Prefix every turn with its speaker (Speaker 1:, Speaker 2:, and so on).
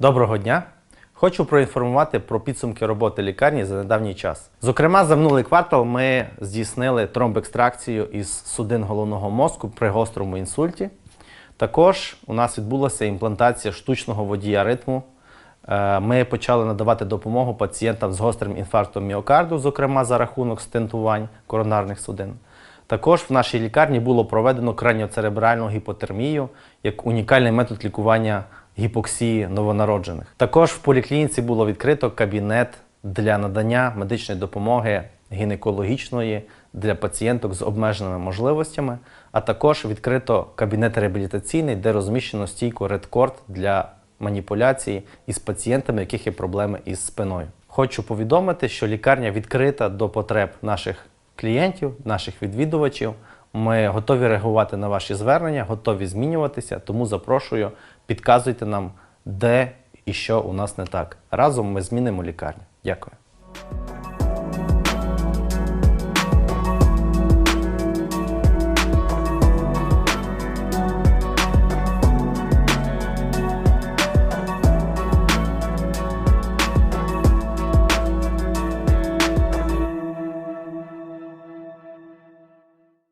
Speaker 1: Доброго дня! Хочу проінформувати про підсумки роботи лікарні за недавній час. Зокрема, за минулий квартал ми здійснили тромбекстракцію із судин головного мозку при гострому інсульті. Також у нас відбулася імплантація штучного водія ритму. Е, Ми почали надавати допомогу пацієнтам з гострим інфарктом міокарду, зокрема за рахунок стентувань коронарних судин. Також в нашій лікарні було проведено краніоцеребральну гіпотермію як унікальний метод лікування гіпоксії новонароджених. Також в поліклініці було відкрито кабінет для надання медичної допомоги гінекологічної для пацієнток з обмеженими можливостями, а також відкрито кабінет реабілітаційний, де розміщено стійку редкорд для маніпуляції із пацієнтами, у яких є проблеми із спиною. Хочу повідомити, що лікарня відкрита до потреб наших клієнтів, наших відвідувачів. Ми готові реагувати на ваші звернення, готові змінюватися, тому запрошую, підказуйте нам, де і що у нас не так. Разом ми змінимо лікарню. Дякую.